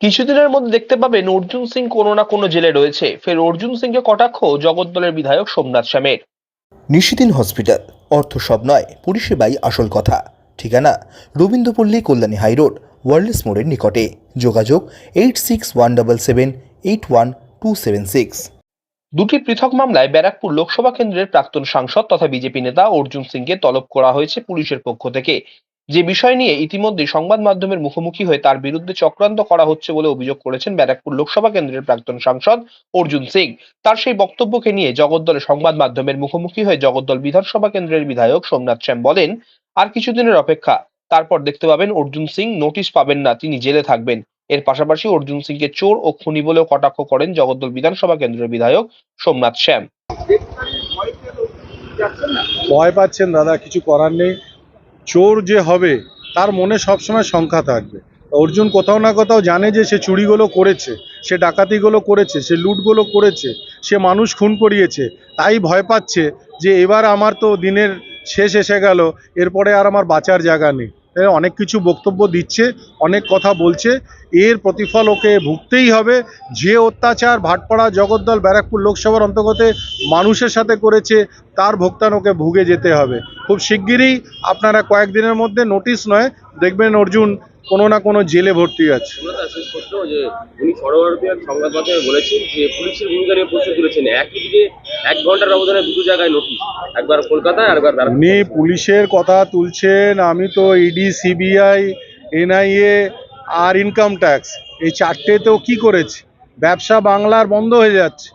কিছুদিনের মধ্যে দেখতে পাবেন অর্জুন সিং কোনো না কোনো জেলে রয়েছে। ফের অর্জুন সিংকে কটাক্ষ জগদ্দলের বিধায়ক সোমনাথ শ্যামের। নিশিদিন হসপিটাল অর্থ সব নয় পরিষেবাই আসল কথা। ঠিকানা রবীন্দ্রপল্লী কল্যাণী হাইরোড ওয়ার্ল্ডস মোড়ের নিকটে। যোগাযোগ eight six one double seven eight one two seven six. দুটি পৃথক মামলায় ব্যারাকপুর লোকসভা কেন্দ্রের প্রাক্তন সাংসদ তথা বিজেপি নেতা অর্জুন সিংকে তলব করা হয়েছে পুলিশের পক্ষ থেকে। যে বিষয় নিয়ে ইতিমধ্যে সংবাদ মাধ্যমের মুখোমুখি হয়ে তার বিরুদ্ধে চক্রান্ত করা হচ্ছে বলে অভিযোগ করেছেন ব্যারাকপুর লোকসভা কেন্দ্রের প্রাক্তন সাংসদ অর্জুন সিং। তার সেই বক্তব্যকে নিয়ে জগদ্দলে সংবাদ মাধ্যমের মুখোমুখি হয়ে জগদ্দল বিধানসভা কেন্দ্রের বিধায়ক সোমনাথ শ্যাম বলেন, আর কিছুদিনের অপেক্ষা। তারপর দেখতে পাবেন অর্জুন সিং নোটিশ পাবেন না, তিনি জেলে থাকবেন। এর পাশাপাশি অর্জুন সিংকে চোর ও খুনি বলেও কটাক্ষ করেন জগদ্দল বিধানসভা কেন্দ্রের বিধায়ক সোমনাথ শ্যাম ভয় পাচ্ছেন দাদা, কিছু করার নেই। চোর যে হবে, তার মনে সবসময় সংখ্যা থাকবে। অর্জুন কোথাও না কোথাও জানে যে সে চুরিগুলো করেছে, সে ডাকাতিগুলো করেছে, সে লুটগুলো করেছে, সে মানুষ খুন করিয়েছে, তাই ভয় পাচ্ছে যে এবার আমার তো দিনের শেষ এসে গেল, এরপরে আর আমার বাঁচার জায়গা নেই। অনেক কিছু বক্তব্য দিচ্ছে, অনেক কথা বলছে এর প্রতিফল ওকে ভুগতেই হবে। যে অত্যাচার ভাটপাড়া জগদ্দল ব্যারাকপুর লোকসভার অন্তর্গত মানুষের সাথে করেছে তার ভোক্তান ওকে ভুগে যেতে হবে। খুব শিগগিরই আপনারা কয়েকদিনের মধ্যে নোটিশ নয় দেখবেন অর্জুন কোনো না কোনো জেলে ভর্তি আছে। সুব্রত যে উনি সর্বভারতীয় সংবাদ মাধ্যমে বলেছেন যে পুলিশের ভূমিকা নিয়ে প্রশ্ন তুলেছেন। একই দিকে এক ঘণ্টার ব্যবধানে দুটো জায়গায় নোটিশ একবার কলকাতায় আর একবার উনি পুলিশের কথা তুলছেন আমি তো ইডি সিবিআই এনআইএ আর ইনকাম ট্যাক্স এই চারটেতেও কি করেছে? ব্যবসা বাংলার বন্ধ হয়ে যাচ্ছে।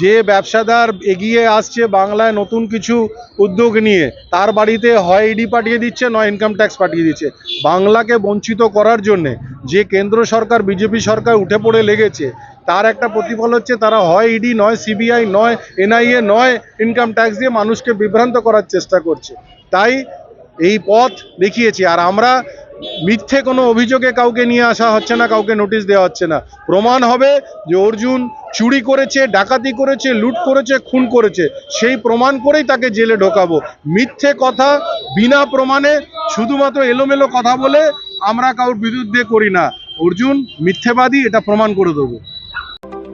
যে ব্যবসাদার এগিয়ে আসছে বাংলায় নতুন কিছু উদ্যোগ নিয়ে, তার বাড়িতে হয় ইডি পাঠিয়ে দিচ্ছে, নয় ইনকাম ট্যাক্স পাঠিয়ে দিচ্ছে। বাংলাকে বঞ্চিত করার জন্যে যে কেন্দ্র সরকার, বিজেপি সরকার উঠে পড়ে লেগেছে, তার একটা প্রতিফল হচ্ছে তারা হয় ইডি নয় সিবিআই নয় এনআইএ নয় ইনকাম ট্যাক্স দিয়ে মানুষকে বিভ্রান্ত করার চেষ্টা করছে। তাই এই পথ দেখিয়েছি। আর আমরা মিথ্যে কোনো অভিযোগে কাউকে নিয়ে আসা হচ্ছে না, কাউকে নোটিশ দেওয়া হচ্ছে না। প্রমাণ হবে যে অর্জুন চুরি করেছে, ডাকাতি করেছে, লুট করেছে, খুন করেছে। সেই প্রমাণ করেই তাকে জেলে ঢোকাবো। মিথ্যে কথা বিনা প্রমাণে শুধুমাত্র এলোমেলো কথা বলে আমরা কারোর বিরুদ্ধে করি না। অর্জুন মিথ্যেবাদী, এটা প্রমাণ করে দেবো।